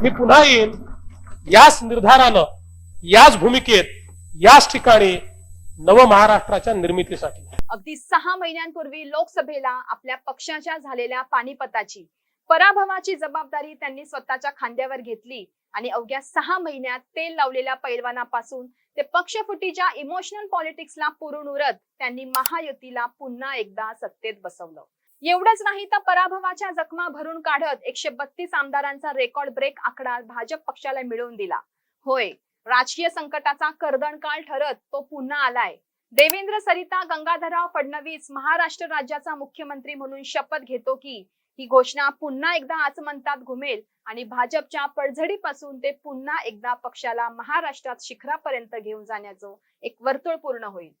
मी पुन्हा येईन. याच निर्धारानं याच भूमिकेत याच ठिकाणी नव महाराष्ट्राच्या निर्मितीसाठी. अगदी सहा महिन्यांपूर्वी लोकसभेला आपल्या पक्षाच्या झालेल्या पानिपताची पराभवाची जबाबदारी त्यांनी स्वतःच्या खांद्यावर घेतली आणि अवघ्या सहा महिन्यात तेल लावलेल्या पैलवानापासून ते पक्षफुटीच्या इमोशनल पॉलिटिक्सला पुरून उरत त्यांनी महायुतीला पुन्हा एकदा सत्तेत बसवलं. एवढंच नाही तर पराभवाच्या जखमा भरून काढत एकशे बत्तीस आमदारांचा रेकॉर्ड ब्रेक आकडा भाजप पक्षाला मिळवून दिला. होय राजकीय संकटाचा कर्दण काळ ठरत तो पुन्हा आलाय. देवेंद्र सरिता गंगाधरराव फडणवीस महाराष्ट्र राज्याचा मुख्यमंत्री म्हणून शपथ घेतो की ही घोषणा पुन्हा एकदा आचमंतात घुमेल आणि भाजपच्या पडझडीपासून ते पुन्हा एकदा पक्षाला महाराष्ट्रात शिखरापर्यंत घेऊन जाण्याचं एक वर्तुळ पूर्ण होईल.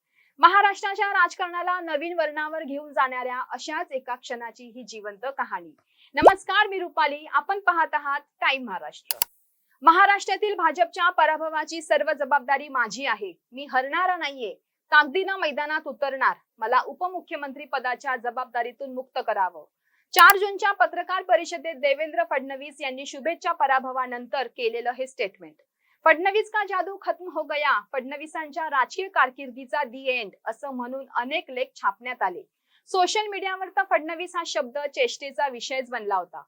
महाराष्ट्राच्या राजकारणाला नवीन वर्णावर घेऊन जाणाऱ्या अशाच एका क्षणाची ही जिवंत कहाणी. नमस्कार मी रुपाली. आपण पाहत आहात टाइम महाराष्ट्र. महाराष्ट्रातील भाजपच्या पराभवाची सर्व जबाबदारी माझी आहे. मी हरणारा नाहीये. कागदीनं मैदानात उतरणार. मला उपमुख्यमंत्री पदाच्या जबाबदारीतून मुक्त करावं. चार जूनच्या पत्रकार परिषदेत देवेंद्र फडणवीस यांनी शुभेच्छा पराभवानंतर केलेलं हे स्टेटमेंट फडणवीस का जादू खत्म हो गया. फडणवीसांच्या राजकीय कारकिर्दीचा दी एंड असं म्हणून अनेक लेख छापण्यात आले. सोशल मीडियावर तर फडणवीस हा शब्द चेष्टेचा विषयच बनला होता.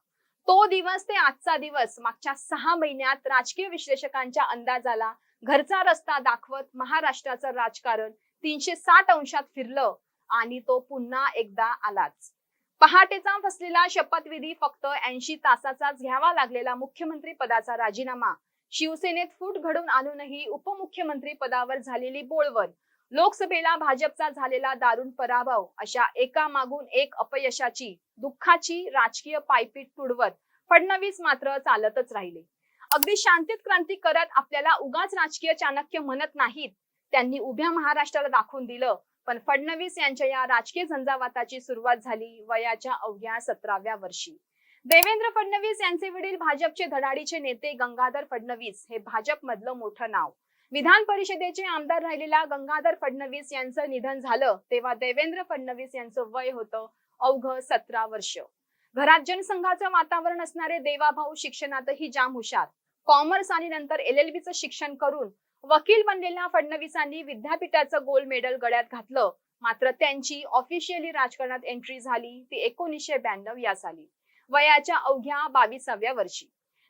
तो दिवस ते आजचा दिवस मागच्या सहा महिन्यात राजकीय विश्लेषकांच्या अंदाजाला घरचा रस्ता दाखवत महाराष्ट्राचं राजकारण तीनशे साठ अंशात फिरलं आणि तो पुन्हा एकदा आलाच. पहाटेचा फसलेला शपथविधी फक्त ऐंशी तासाचाच घ्यावा लागलेला मुख्यमंत्री पदाचा राजीनामा शिवसेनेत फूट घडून आणूनही उपमुख्यमंत्री पदावर झालेली बोळवण. लोकसभेला भाजपचा झालेला दारुण पराभव अशा एका मागून एक अपयशाची दुःखाची राजकीय पायपीट तुडवत फडणवीस मात्र चालतच राहिले. अगदी शांतीत क्रांती करत आपल्याला उगाच राजकीय चाणक्य म्हणत नाहीत. त्यांनी उभ्या महाराष्ट्राला दाखवून दिलं पण फडणवीस यांच्या या राजकीय झंझावाताची सुरुवात झाली वयाच्या अवघ्या सतराव्या वर्षी. देवेंद्र फडणवीस यांचे वडील भाजपचे धडाडीचे नेते गंगाधर फडणवीस हे भाजपमधलं मोठं नाव. विधान परिषदेचे आमदार राहिलेला गंगाधर फडणवीस यांचं निधन झालं तेव्हा देवेंद्र फडणवीस यांचं वय होतं अवघ सतरा वर्ष. घरात जनसंघाचं वातावरण असणारे देवाभाऊ शिक्षणातही जाम हुशार. कॉमर्स आणि नंतर एल एल बीचं शिक्षण करून वकील बनलेल्या फडणवीसांनी विद्यापीठाचं गोल्ड मेडल गळ्यात घातलं. मात्र त्यांची ऑफिशियली राजकारणात एंट्री झाली ती एकोणीसशे ब्याण्णव या साली वयाच्या अवघ्या बावीसाव्या वर्षी.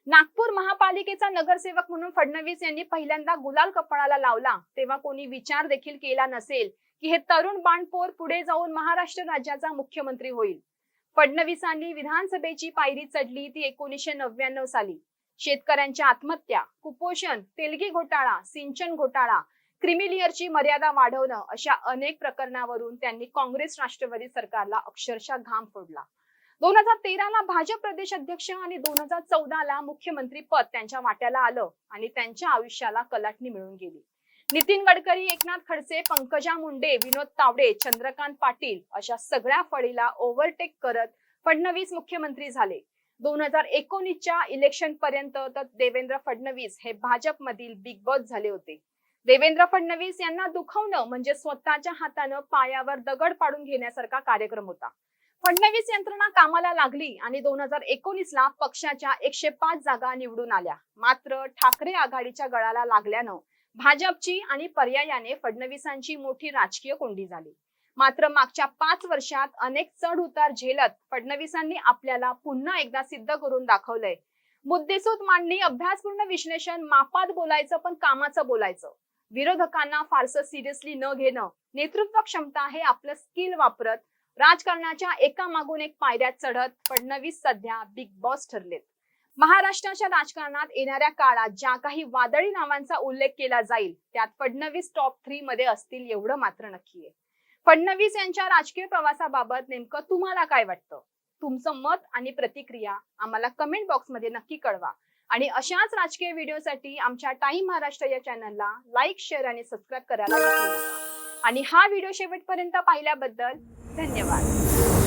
नागपूर महापालिकेचा नगरसेवक म्हणून फडणवीस यांनी पहिल्यांदा गुलाल कपाळाला लावला. तेव्हा कोणी विचार देखील केला नसेल की हे तरुण बाणपोर पुढे जाऊन महाराष्ट्र राज्याचा मुख्यमंत्री होईल. फडणवीसांनी विधानसभेची पायरी चढली ती एकोणीसशे नव्याण्णव साली. शेतकऱ्यांच्या आत्महत्या कुपोषण तेलगी घोटाळा सिंचन घोटाळा क्रिमिलियरची मर्यादा वाढवणं अशा अनेक प्रकरणावरून त्यांनी काँग्रेस राष्ट्रवादी सरकारला अक्षरशः घाम फोडला. दोन हजार तेराला भाजप प्रदेश अध्यक्ष आणि दोन हजार चौदाला मुख्यमंत्री पद त्यांच्या वाट्याला आलं आणि त्यांच्या आयुष्याला कलाटणी मिळून गेली. नितीन गडकरी एकनाथ खडसे पंकजा मुंडे विनोद तावडे चंद्रकांत पाटील अशा सगळ्या फळीला ओव्हरटेक करत फडणवीस मुख्यमंत्री झाले. दोन हजार एकोणीसच्या इलेक्शन पर्यंत तर देवेंद्र फडणवीस हे भाजपमधील बिग बॉस झाले होते. देवेंद्र फडणवीस यांना दुखवणं म्हणजे स्वतःच्या हातानं पायावर दगड पाडून घेण्यासारखा कार्यक्रम होता. फडणवीस यंत्रणा कामाला लागली आणि दोन हजार एकोणीस ला पक्षाच्या एकशे पाच जागा निवडून आल्या. मात्र ठाकरे आघाडीच्या गळाला लागल्यानं भाजपची आणि पर्यायाने फडणवीसांची मोठी राजकीय कोंडी झाली. मात्र मागच्या पाच वर्षात अनेक चढ उतार झेलत फडणवीसांनी आपल्याला पुन्हा एकदा सिद्ध करून दाखवलंय. मुद्देसूद मांडणी अभ्यासपूर्ण विश्लेषण मापात बोलायचं पण कामाचं बोलायचं. विरोधकांना फारसं सिरियसली न घेणं नेतृत्व क्षमता हे आपलं स्किल वापरत राजकारणाच्या एका मागून एक पायऱ्यात चढत फडणवीस सध्या बिग बॉस ठरलेत. महाराष्ट्राच्या राजकारणात येणाऱ्या काळात ज्या काही वादळी नावांचा उल्लेख केला जाईल त्यात फडणवीस टॉप थ्री मध्ये असतील एवढं मात्र नक्की आहे फडणवीस यांच्या राजकीय प्रवासाबाबत नेमकं तुम्हाला काय वाटतं? तुमचं मत आणि प्रतिक्रिया आम्हाला कमेंट बॉक्समध्ये नक्की कळवा. आणि अशाच राजकीय व्हिडिओसाठी आमच्या टाइम महाराष्ट्र या चॅनलला लाईक शेअर आणि सबस्क्राईब करायला आणि हा व्हिडिओ शेवटपर्यंत पाहिल्याबद्दल धन्यवाद.